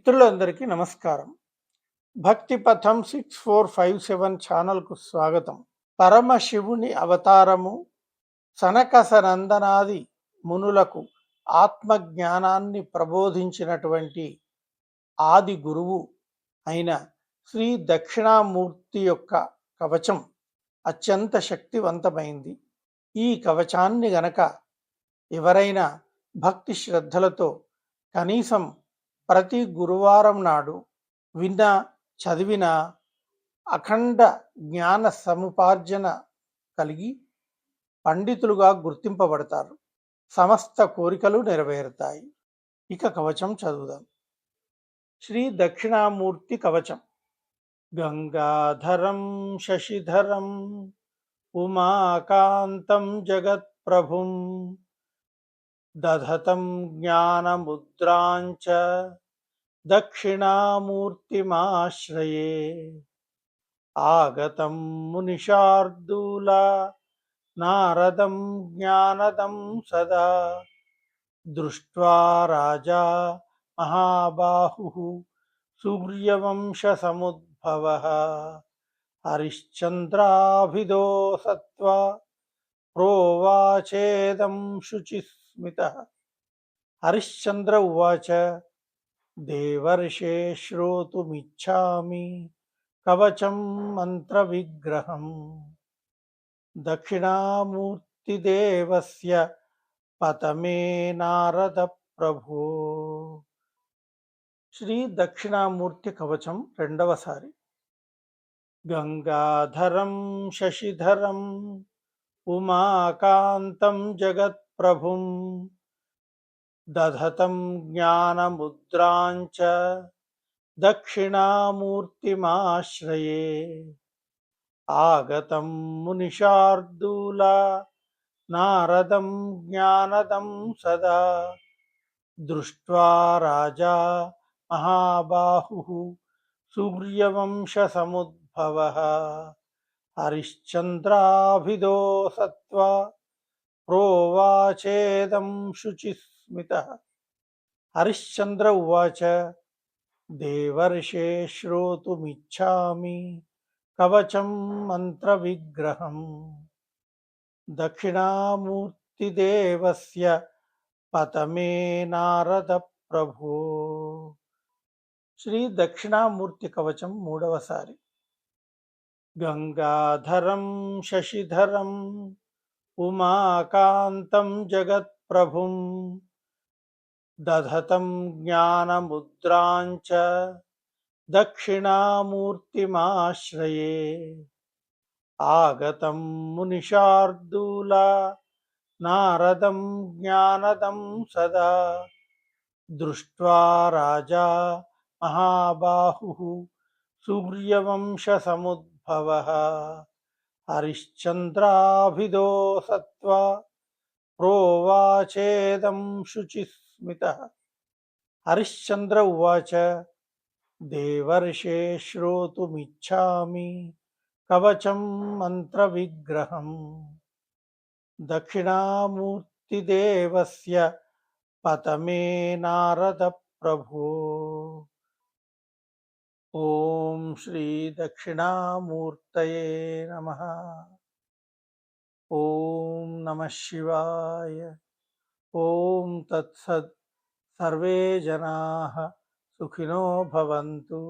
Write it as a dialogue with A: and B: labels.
A: మిత్రులందరికీ నమస్కారం. భక్తి పథం సిక్స్ ఫోర్ ఫైవ్ సెవెన్ ఛానల్కు స్వాగతం. పరమశివుని అవతారము సనకస నందనాది మునులకు ఆత్మజ్ఞానాన్ని ప్రబోధించినటువంటి ఆది గురువు అయిన శ్రీ దక్షిణామూర్తి యొక్క కవచం అత్యంత శక్తివంతమైంది. ఈ కవచాన్ని గనక ఎవరైనా భక్తి శ్రద్ధలతో కనీసం ప్రతి గురువారం నాడు విన్న చదివిన అఖండ జ్ఞాన సముపార్జన కలిగి పండితులుగా గుర్తింపబడతారు. సమస్త కోరికలు నెరవేరుతాయి. ఇక కవచం చదువుదాం. శ్రీ దక్షిణామూర్తి కవచం. గంగాధరం శశిధరం ఉమాకాంతం జగత్ప్రభుం దధతం జ్ఞానముద్రాంచ దక్షిణామూర్తిమాశ్రయే. ఆగతం మునిషార్దూల నారదం జ్ఞానదం సదా. దృష్ట్వా రాజా మహాబాహు సూర్యవంశసముద్భవ. హరిశ్చంద్రాభిదో సత్వా ప్రోవాచేదం శుచిస్మిత. హరిశ్చంద్ర ఉవాచ దేవర్షే శ్రోతుమిచ్చామి కవచం మంత్రవిగ్రహం దక్షిణామూర్తిదేవస్య పతమే నారద ప్రభో శ్రీ దక్షిణామూర్తి కవచం రెండవసారి గంగాధరం శశిధరం ఉమాకాంతం జగత్ప్రభుం దధతం జ్ఞానముద్రాంచ దక్షిణామూర్తిమాశ్రయే ఆగతం మునిషార్దూల నారదం జ్ఞానదం సదా దృష్ట్వా రాజా మహాబాహు సూర్యవంశసముద్భవ హరిశ్చంద్రాభిదో సత్వా ప్రోవాచేదం శుచిస్మిత హరిశ్చంద్ర ఉవాచ దేవర్షే శ్రోతుమిచ్చామి కవచం మంత్రవిగ్రహం దక్షిణామూర్తిదేవస్య పతమే నారద ప్రభో శ్రీ దక్షిణామూర్తి కవచం మూడవసారి గంగాధరం శశిధరం ఉమాకాంతం జగత్ప్రభుం దధతం జ్ఞానముద్రాంచ దక్షిణామూర్తిమాశ్రయే ఆగతం మునిషార్దూల నారదం జ్ఞానదం సదా దృష్ట్వా రాజా మహాబాహు సూర్యవంశసముద్భవ హరిశ్చంద్రాభిదో సత్వా ప్రోవాచేదం శుచిస్మిత హరిశ్చంద్ర ఉవాచ దేవర్షే శ్రోతుమిచ్చామి కవచం మంత్రవిగ్రహం దక్షిణామూర్తిదేవస్య పతమే నారద ప్రభో ఓం శ్రీ దక్షిణామూర్తయే నమ ఓం నమ శివాయ ओम तत्सत् सर्वे जनाः सुखिनो भवन्तु।